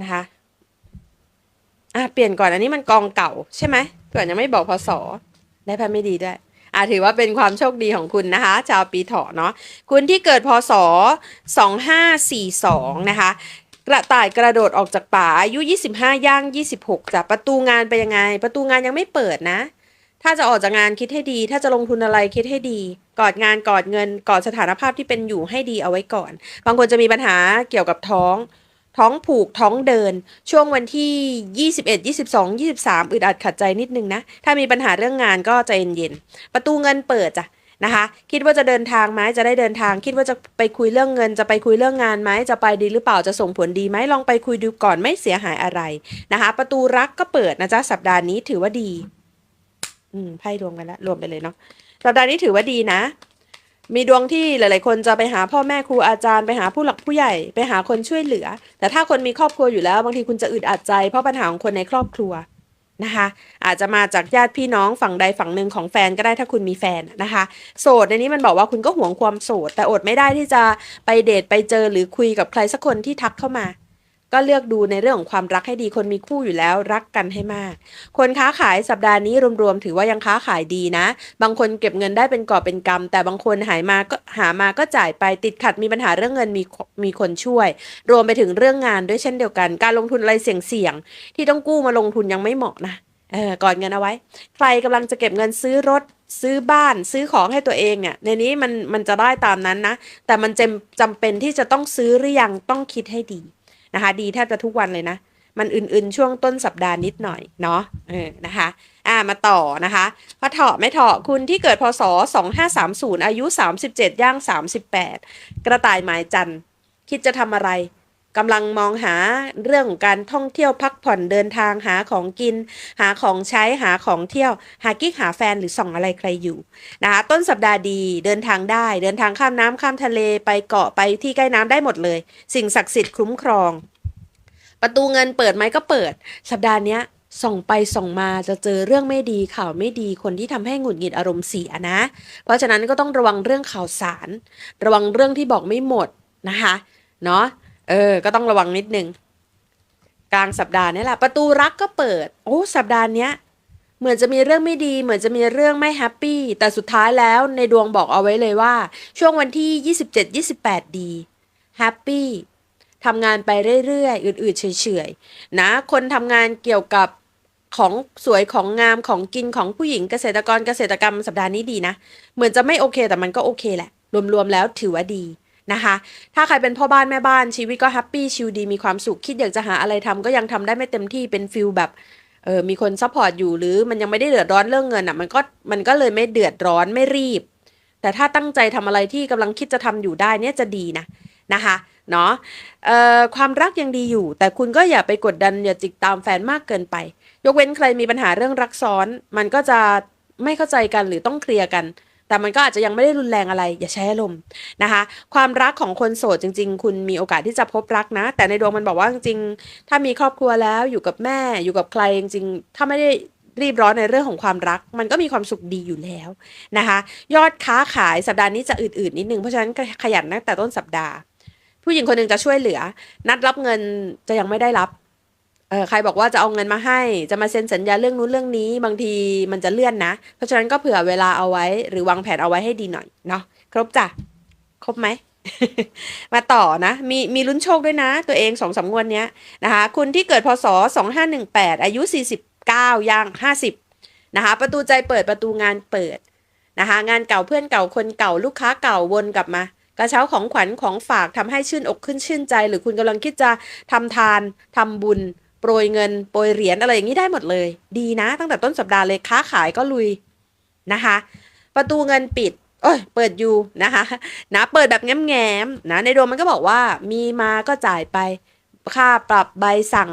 นะคะอะเปลี่ยนก่อนอันนี้มันกองเก่าใช่ไหมเผื่อยังไม่บอกพศได้พันไม่ดีด้วยอะถือว่าเป็นความโชคดีของคุณนะคะ ชาวปีเถาะเนาะคุณที่เกิดพศ 2542 นะคะ กระต่ายกระโดดออกจากป่าอายุ 25 ย่าง 26จากประตูงานไปยังไง ประตูงานยังไม่เปิดนะ ถ้าจะออกจากงานคิดให้ดี ถ้าจะลงทุนอะไรคิดให้ดี กอดงานกอดเงินกอดสถานภาพที่เป็นอยู่ให้ดีเอาไว้ก่อน บางคนจะมีปัญหาเกี่ยวกับท้อง ท้องผูกท้องเดิน ช่วงวันที่ 21 22 23 อึดอัดขัดใจนิดนึงนะ ถ้ามีปัญหาเรื่องงานก็ใจเย็นๆ ประตูเงินเปิดจ้ะนะคะคิดว่าจะเดินทางไหมจะได้เดินทาง คิดว่าจะไปคุยเรื่องเงิน จะไปคุยเรื่องงานไหมจะไปดีหรือเปล่าจะส่งผลดีไหมลองไปคุยดูก่อนไม่เสียหายอะไรนะคะ ประตูรักก็เปิดนะจ๊ะสัปดาห์นี้ถือว่าดี อืมไพ่รวมกันแล้วรวมไปเลยเนาะสัปดาห์นี้ถือว่าดีนะ มีดวงที่หลาย ๆ คนจะไปหาพ่อแม่ครูอาจารย์ไปหาผู้หลักผู้ใหญ่ไปหาคนช่วยเหลือ แต่ถ้าคนมีครอบครัวอยู่แล้ว บางทีคุณจะอึดอัดใจเพราะปัญหาของคนในครอบครัวนะคะอาจจะมาจากญาติพี่น้องฝั่งใดฝั่งหนึ่งของแฟนก็ได้ถ้าคุณมีแฟนนะคะ โสดในนี้มันบอกว่าคุณก็หวงความโสด แต่อดไม่ได้ที่จะไปเดทไปเจอหรือคุยกับใครสักคนที่ทักเข้ามา ก็เลือกดูในเรื่องของความรักให้ดีคนมีคู่อยู่แล้วรักกันให้มาก คนค้าขายสัปดาห์นี้รวมๆถือว่ายังค้าขายดีนะ บางคนเก็บเงินได้เป็นกอบเป็นกำแต่บางคนหายมาก็หามาก็จ่ายไปติดขัดมีปัญหาเรื่องเงินมีมีคนช่วย รวมไปถึงเรื่องงานด้วยเช่นเดียวกัน การลงทุนอะไรเสี่ยงๆที่ต้องกู้มาลงทุนยังไม่เหมาะนะเออก่อนเงินเอาไว้ ใครกำลังจะเก็บเงินซื้อรถซื้อบ้านซื้อของให้ตัวเองเนี่ยในนี้มันมันจะได้ตามนั้นนะ แต่มันจำจำเป็นที่จะต้องซื้อหรือยังต้องคิดให้ดี นะคะ ดีแทบจะทุกวันเลยนะ มันอื่นๆ ช่วงต้นสัปดาห์นิดหน่อยเนาะเออนะคะอ่ามาต่อนะคะพอเถาะไม่เถาะคุณที่เกิดพศ 2530 อายุ 37 ย่าง 38 กระต่ายหมายจันทร์คิดจะทำอะไร กำลังมองหาเรื่องของการท่องเที่ยวพักผ่อนเดินทางหาของกิน หาของใช้หาของเที่ยว หากิ๊กหาแฟนหรือส่องอะไรใครอยู่นะคะต้นสัปดาห์ดีเดินทางได้ เดินทางข้ามน้ำข้ามทะเลไปเกาะไปที่ใกล้น้ำได้หมดเลย สิ่งศักดิ์สิทธิ์คุ้มครอง ประตูเงินเปิดไหมก็เปิด สัปดาห์เนี้ยส่องไปส่องมาจะเจอเรื่องไม่ดีข่าวไม่ดีคนที่ทำให้หงุดหงิดอารมณ์เสียนะ เพราะฉะนั้นก็ต้องระวังเรื่องข่าวสาร ระวังเรื่องที่บอกไม่หมดนะคะเนาะ เออ ก็ต้องระวังนิดนึง กลางสัปดาห์นี้แหละ ประตูรักก็เปิด โอ้ สัปดาห์เนี้ย เหมือนจะมีเรื่องไม่ดี เหมือนจะมีเรื่องไม่แฮปปี้ แต่สุดท้ายแล้วในดวงบอกเอาไว้เลยว่า ช่วงวันที่ 27-28 ดีแฮปปี้ทำงานไปเรื่อยๆ อืดๆเฉยๆ นะ คนทำงานเกี่ยวกับของสวยของงามของกินของผู้หญิงเกษตรกรเกษตรกรรมสัปดาห์นี้ดีนะ เหมือนจะไม่โอเคแต่มันก็โอเคแหละ รวมๆแล้วถือว่าดี นะคะ ถ้าใครเป็นพ่อบ้านแม่บ้านชีวิตก็แฮปปี้ชิลดีมีความสุขคิดอยากจะหาอะไรทำก็ยังทำได้ไม่เต็มที่เป็นฟิลแบบเออมีคนซัพพอร์ตอยู่หรือมันยังไม่ได้เดือดร้อนเรื่องเงินอะมันก็มันก็เลยไม่เดือดร้อนไม่รีบ แต่ถ้าตั้งใจทำอะไรที่กำลังคิดจะทำอยู่ได้เนี่ยจะดีนะนะคะเนาะเอ่อความรักยังดีอยู่ แต่คุณก็อย่าไปกดดันอย่าจิกตามแฟนมากเกินไป ยกเว้นใครมีปัญหาเรื่องรักซ้อน มันก็จะไม่เข้าใจกันหรือต้องเคลียร์กัน แต่มันก็อาจจะยังไม่ได้รุนแรงอะไร อย่าใช้อารมณ์นะคะ ความรักของคนโสดจริง ๆ คุณมีโอกาสที่จะพบรักนะ แต่ในดวงมันบอกว่าจริงๆ ถ้ามีครอบครัวแล้วอยู่กับแม่อยู่กับใครจริงๆ ถ้าไม่ได้รีบร้อนในเรื่องของความรัก มันก็มีความสุขดีอยู่แล้วนะคะ ยอดค้าขายสัปดาห์นี้จะอืดๆนิดนึงเพราะฉะนั้นขยันตั้งแต่ต้นสัปดาห์ ผู้หญิงคนหนึ่งจะช่วยเหลือ นัดรับเงินจะยังไม่ได้รับ เออใครบอกว่าจะเอาเงินมาให้ จะมาเซ็นสัญญาเรื่องนู้นเรื่องนี้ บางทีมันจะเลื่อนนะ เพราะฉะนั้นก็เผื่อเวลาเอาไว้ หรือวางแผนเอาไว้ให้ดีหน่อยเนาะครบจ้ะครบไหม มาต่อนะ มีมีลุ้นโชคด้วยนะ ตัวเองสองสามงวดเนี้ยนะคะคุณที่เกิดพศสองห้าหนึ่งแปดอายุสี่สิบเก้าย่างห้าสิบนะคะประตูใจเปิดประตูงานเปิดนะคะงานเก่าเพื่อนเก่าคนเก่าลูกค้าเก่าวนกลับมากระเช้าของขวัญของฝากทำให้ชื่นอกขึ้นชื่นใจ หรือคุณกำลังคิดจะทำทานทำบุญ โปรยเงินโปรยเหรียญอะไรอย่างนี้ได้หมดเลย ดีนะ ตั้งแต่ต้นสัปดาห์เลยค้าขายก็ลุยนะคะ ประตูเงินปิดเอ้ยเปิดอยู่นะคะนะเปิดแบบแง้มๆนะในดวงมันก็บอกว่ามีมาก็จ่ายไป ค่าปรับใบสั่ง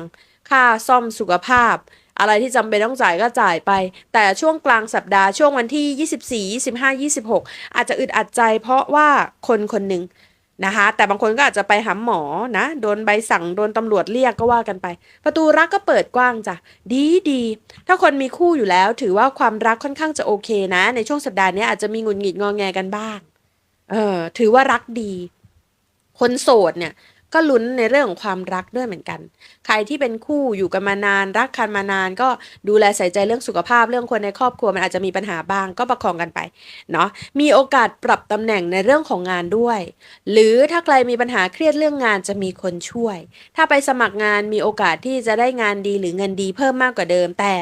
ค่าซ่อมสุขภาพ อะไรที่จำเป็นต้องจ่ายก็จ่ายไป แต่ช่วงกลางสัปดาห์ช่วงวันที่ 24 25 26 อาจจะอึดอัดใจเพราะว่าคนคนหนึ่ง นะคะ แต่บางคนก็อาจจะไปหาหมอนะ โดนใบสั่งโดนตำรวจเรียกก็ว่ากันไป ประตูรักก็เปิดกว้างจ้ะดีดีถ้าคนมีคู่อยู่แล้ว ถือว่าความรักค่อนข้างจะโอเคนะ ในช่วงสัปดาห์นี้อาจจะมีหงุดหงิดงอแงกันบ้าง เออถือว่ารักดี คนโสดเนี่ย ก็ลุ้นในเรื่องของความรักด้วยเหมือนกัน ใครที่เป็นคู่อยู่กันมานานรักกันมานาน ก็ดูแลใส่ใจเรื่องสุขภาพเรื่องคนในครอบครัวมันอาจจะมีปัญหาบ้างก็ประคองกันไปเนาะมีโอกาสปรับตำแหน่งในเรื่องของงานด้วย หรือถ้าใครมีปัญหาเครียดเรื่องงานจะมีคนช่วย ถ้าไปสมัครงานมีโอกาสที่จะได้งานดีหรือเงินดีเพิ่มมากกว่าเดิมแต่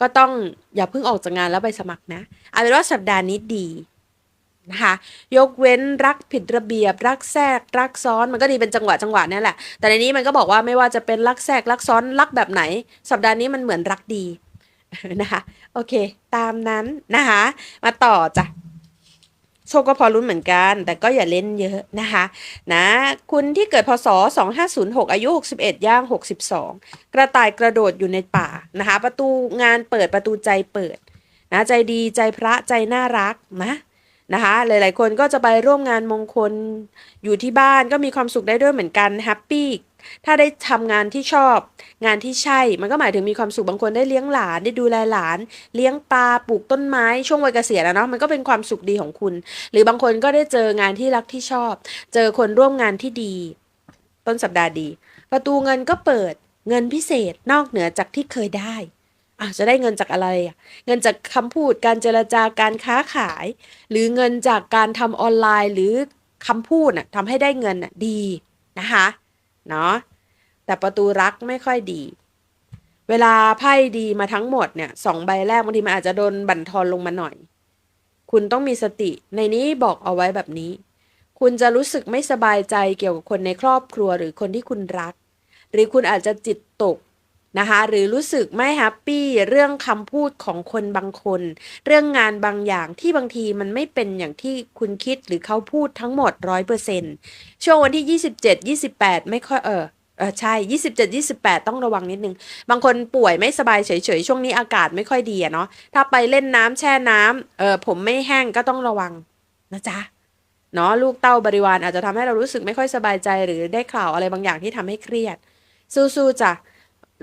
ก็ต้องอย่าเพิ่งออกจากงานแล้วไปสมัครนะเอาเป็นว่าสัปดาห์นี้ดี นะคะยกเว้นรักผิดระเบียบ รักแทรกรักซ้อนมันก็ดีเป็นจังหวะจังหวะนี่แหละ แต่ในนี้มันก็บอกว่าไม่ว่าจะเป็นรักแทรกรักซ้อนรักแบบไหน สัปดาห์นี้มันเหมือนรักดีนะคะโอเค ตามนั้นนะคะมาต่อจ้ะโชคก็พอรุ้นเหมือนกัน แต่ก็อย่าเล่นเยอะนะคะนะคุณที่เกิดพศ 2506 อายุ 61 ย่าง 62 กระต่ายกระโดดอยู่ในป่านะคะ ประตูงานเปิดประตูใจเปิดนะใจดีใจพระใจน่ารักนะ นะคะ หลายๆ คนก็จะไปร่วมงานมงคลอยู่ที่บ้านก็มีความสุขได้ด้วยเหมือนกันแฮปปี้ถ้าได้ทำงานที่ชอบ งานที่ใช่ มันก็หมายถึงมีความสุขบางคนได้เลี้ยงหลานได้ดูแลหลาน เลี้ยงปลาปลูกต้นไม้ช่วงวัยเกษียณอะเนาะมันก็เป็นความสุขดีของคุณ หรือบางคนก็ได้เจองานที่รักที่ชอบ เจอคนร่วมงานที่ดี ต้นสัปดาห์ดี ประตูเงินก็เปิดเงินพิเศษนอกเหนือจากที่เคยได้ อะจะได้เงินจากอะไร เงินจากคำพูดการเจรจาการค้าขาย หรือเงินจากการทำออนไลน์ หรือคำพูดน่ะทำให้ได้เงินน่ะดีนะคะเนาะแต่ประตูรักไม่ค่อยดี เวลาไพ่ดีมาทั้งหมดเนี่ยสองใบแรกบางทีมันอาจจะโดนบั่นทอนลงมาหน่อย คุณต้องมีสติในนี้บอกเอาไว้แบบนี้ คุณจะรู้สึกไม่สบายใจเกี่ยวกับคนในครอบครัวหรือคนที่คุณรัก หรือคุณอาจจะจิตตก นะคะหรือรู้สึกไม่แฮปปี้เรื่องคำพูดของคนบางคน เรื่องงานบางอย่างที่บางทีมันไม่เป็นอย่างที่คุณคิดหรือเขาพูดทั้งหมดร้อยเปอร์เซ็นช่วงวันที่ 27 28 ไม่ค่อยเออเออใช่ 27 28 ต้องระวังนิดนึง บางคนป่วยไม่สบายเฉยๆ ช่วงนี้อากาศไม่ค่อยดีอะเนาะถ้าไปเล่นน้ำแช่น้ำเออผมไม่แห้งก็ต้องระวังนะจ๊ะเนาะลูกเต้าบริวารอาจจะทำให้เรารู้สึกไม่ค่อยสบายใจหรือได้ข่าวอะไรบางอย่างที่ทำให้เครียด สู้ๆจ้ะ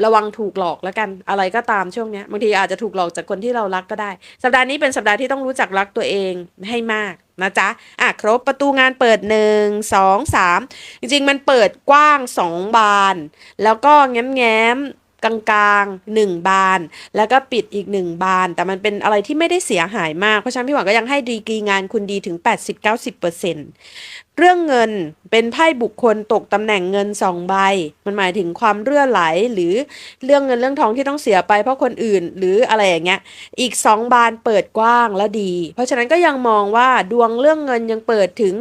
ระวังถูกหลอกแล้วกันอะไรก็ตามช่วงนี้บางทีอาจจะถูกหลอกจากคนที่เรารักก็ได้ สัปดาห์นี้เป็นสัปดาห์ที่ต้องรู้จักรักตัวเองให้มากนะจ๊ะอะครบประตูงานเปิดหนึ่งสองสามจริงๆ มันเปิดกว้างสองบาน แล้วก็แง้มแง้ม กลางๆหนึ่งบาน แล้วก็ปิดอีกหนึ่งบาน แต่มันเป็นอะไรที่ไม่ได้เสียหายมาก เพราะฉะนั้นพี่หวังก็ยังให้ดีกรีงานคุณดีถึง 80-90%เรื่องเงินเป็นไพ่บุคคลตกตำแหน่งเงินสองใบ มันหมายถึงความเรื่อไหลหรือเรื่องเงินเรื่องทองที่ต้องเสียไปเพราะคนอื่นหรืออะไรอย่างเงี้ยอีกสองบานเปิดกว้างและดี เพราะฉะนั้นก็ยังมองว่าดวงเรื่องเงินยังเปิดถึง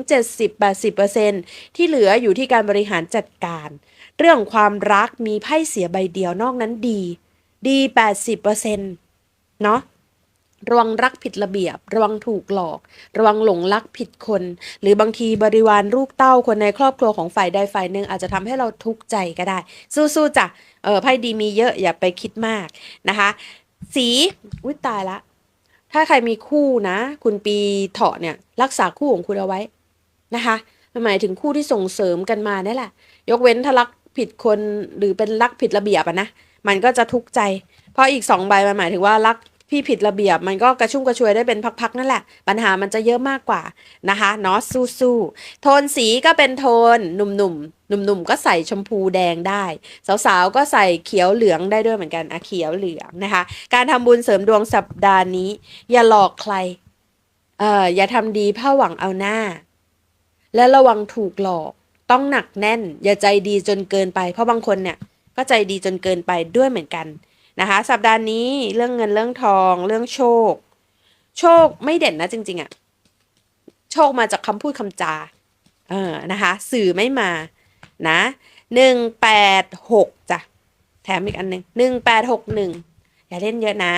70-80%ที่เหลืออยู่ที่การบริหารจัดการ เรื่องความรักมีไพ่เสียใบเดียวนอกนั้นดี ดี 80%เเนาะระวังรักผิดระเบียบ ระวังถูกหลอก ระวังหลงรักผิดคน หรือบางทีบริวารลูกเต้าคนในครอบครัวของฝ่ายใดฝ่ายหนึ่งอาจจะทำให้เราทุกข์ใจก็ได้ สู้ๆจ้ะเออไพ่ดีมีเยอะอย่าไปคิดมากนะคะ สีอุ้ยตายละ ถ้าใครมีคู่นะ คุณปีเถาะเนี่ย รักษาคู่ของคุณเอาไว้นะคะหมายถึงคู่ที่ส่งเสริมกันมานี่แหละ ยกเว้นถ้ารัก ผิดคนหรือเป็นรักผิดระเบียบอะนะมันก็จะทุกข์ใจ เพราะอีกสองใบมันหมายถึงว่ารักพี่ผิดระเบียบมันก็กระชุ่มกระชวยได้เป็นพักๆนั่นแหละ ปัญหามันจะเยอะมากกว่านะคะเนาะสู้ๆโทนสีก็เป็นโทนหนุ่มๆหนุ่มๆก็ใส่ชมพูแดงได้ สาวๆก็ใส่เขียวเหลืองได้ด้วยเหมือนกันอะเขียวเหลืองนะคะ การทำบุญเสริมดวงสัปดาห์นี้ อย่าหลอกใครเอ่ออย่าทำดีเพื่อหวังเอาหน้า และระวังถูกหลอก ต้องหนักแน่น อย่าใจดีจนเกินไป เพราะบางคนเนี่ยก็ใจดีจนเกินไปด้วยเหมือนกันนะคะ สัปดาห์นี้เรื่องเงินเรื่องทอง เรื่องโชค โชคไม่เด่นนะจริง ๆอะโชคมาจากคำพูดคำจาเออนะคะ สื่อไม่มานะหนึ่งแปดหกจ้ะแถมอีกอันหนึ่งหนึ่งแปดหกหนึ่งอย่าเล่นเยอะนะ